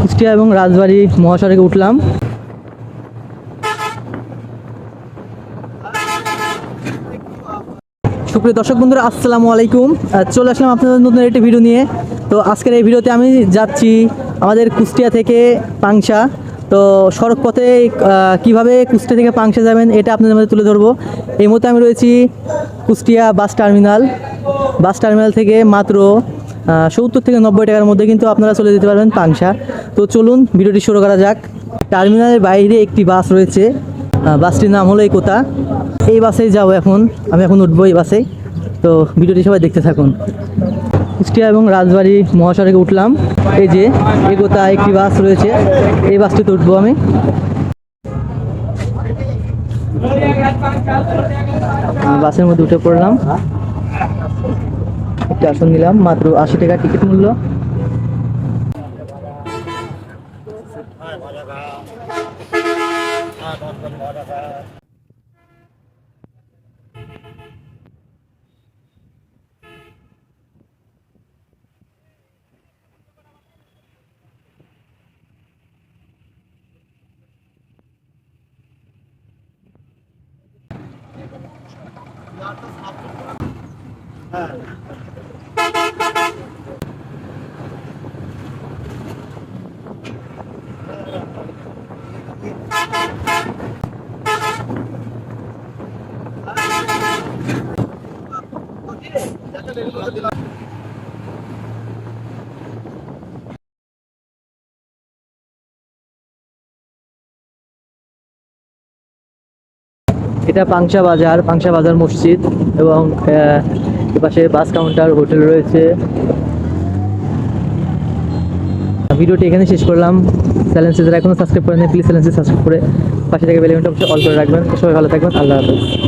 কুষ্টিয়া এবং রাজবাড়ি মহাসড়কে উঠলাম। সুপ্রিয় দর্শক বন্ধুরা, আসসালামু আলাইকুম। চলে আসলাম আপনাদের নতুন একটি ভিডিও নিয়ে। তো আজকের এই ভিডিওতে আমি যাচ্ছি আমাদের কুষ্টিয়া থেকে পাংশা। তো সড়ক পথে কীভাবে কুষ্টিয়া থেকে পাংশা যাবেন এটা আপনাদের মধ্যে তুলে ধরবো। এই মুহূর্তে আমি রয়েছি Kushtia bus terminal. Bus terminal থেকে মাত্র সত্তর থেকে নব্বই টাকার মধ্যে কিন্তু আপনারা চলে যেতে পারবেন পাংশা তো চলুন, ভিডিওটি শুরু করা যাক। টার্মিনালের বাইরে একটি বাস রয়েছে। বাসটির নাম হলো একতা। এই বাসেই যাব এখন। আমি এখন উঠবো এই বাসে। তো ভিডিওটি সবাই দেখতে থাকুন। কুষ্টিয়া এবং রাজবাড়ি মহাসড়কে উঠলাম। এই যে একতা একটি বাস রয়েছে। এই বাসটিতে উঠবো আমি। বাসের মধ্যে উঠে পড়লাম। একটা আসন নিলাম মাত্র আশি টাকা টিকিট মূল্য। এটা পাংশা বাজার পাংশা বাজার মসজিদ এবং এপাশে বাস কাউন্টার, হোটেল রয়েছে। ভিডিওটি এখানে শেষ করলাম। চ্যানেলটি যারা এখনও সাবস্ক্রাইব করেন প্লিজ চ্যানেলটি সাবস্ক্রাইব করে পাশে থেকে বেলে অবশ্যই অল করে রাখবেন। সবাই ভালো থাকবেন। আল্লাহ হাফেজ।